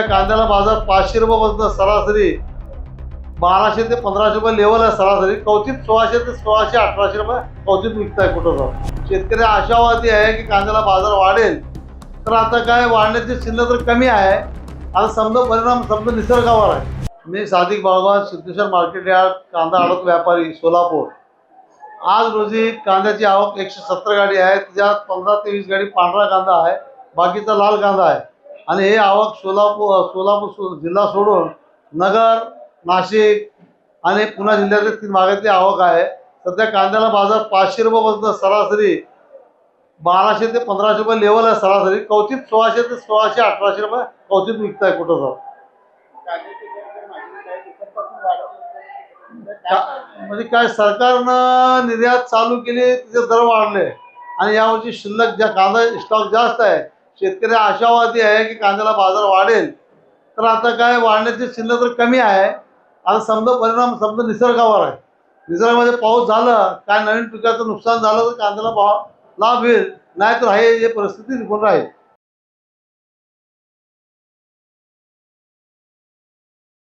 कांद्याला बाजार पाचशे रुपयापासून सरासरी बाराशे ते पंधराशे रुपये लेवल आहे सरासरी. कवचित सोळाशे ते सोळाशे अठराशे रुपये कवचित विकताय कुठं जाऊन शेतकरी आशावादी आहे की कांद्याला बाजार वाढेल. तर आता काय वाढण्याची चिन्ह तर कमी आहे. आता समजा परिणाम समजा निसर्गावर आहे. मी सादिक बागवान सिद्धेश्वर मार्केट यार्ड कांदा आडत व्यापारी सोलापूर. आज रोजी कांद्याची आवक एकशे सत्तर गाडी आहे. त्याच्यात पंधरा ते वीस गाडी पांढरा कांदा आहे. बाकीचा लाल कांदा आहे. आणि हे आवक सोलापूर सोलापूर सो- जिल्हा सोडून नगर नाशिक आणि पुणे जिल्ह्यातील तीन भागातली आवक आहे. सध्या कांद्याला बाजार पाचशे रुपयापर्यंत सरासरी बाराशे ते पंधराशे रुपये लेवल आहे सरासरी. कवचित सोळाशे ते सोळाशे अठराशे रुपये कवचित विकताय कुठं जाऊन. म्हणजे काय सरकारनं निर्यात चालू केली तिचे दर वाढले. आणि यावर्षी शिल्लक ज्या कांदा स्टॉक जास्त आहे शेतकरी आशावादी आहे की कांद्याला बाजार वाढेल तर आता काय वाढण्याची चिन्ह तर कमी आहे. आता समजा परिणाम समजा निसर्गावर आहे. निसर्गामध्ये पाऊस झाला काय नवीन पिकाचं नुकसान झालं तर कांद्याला भाव लाभ होईल. नाहीतर हे हे परिस्थिती निपुण राहील.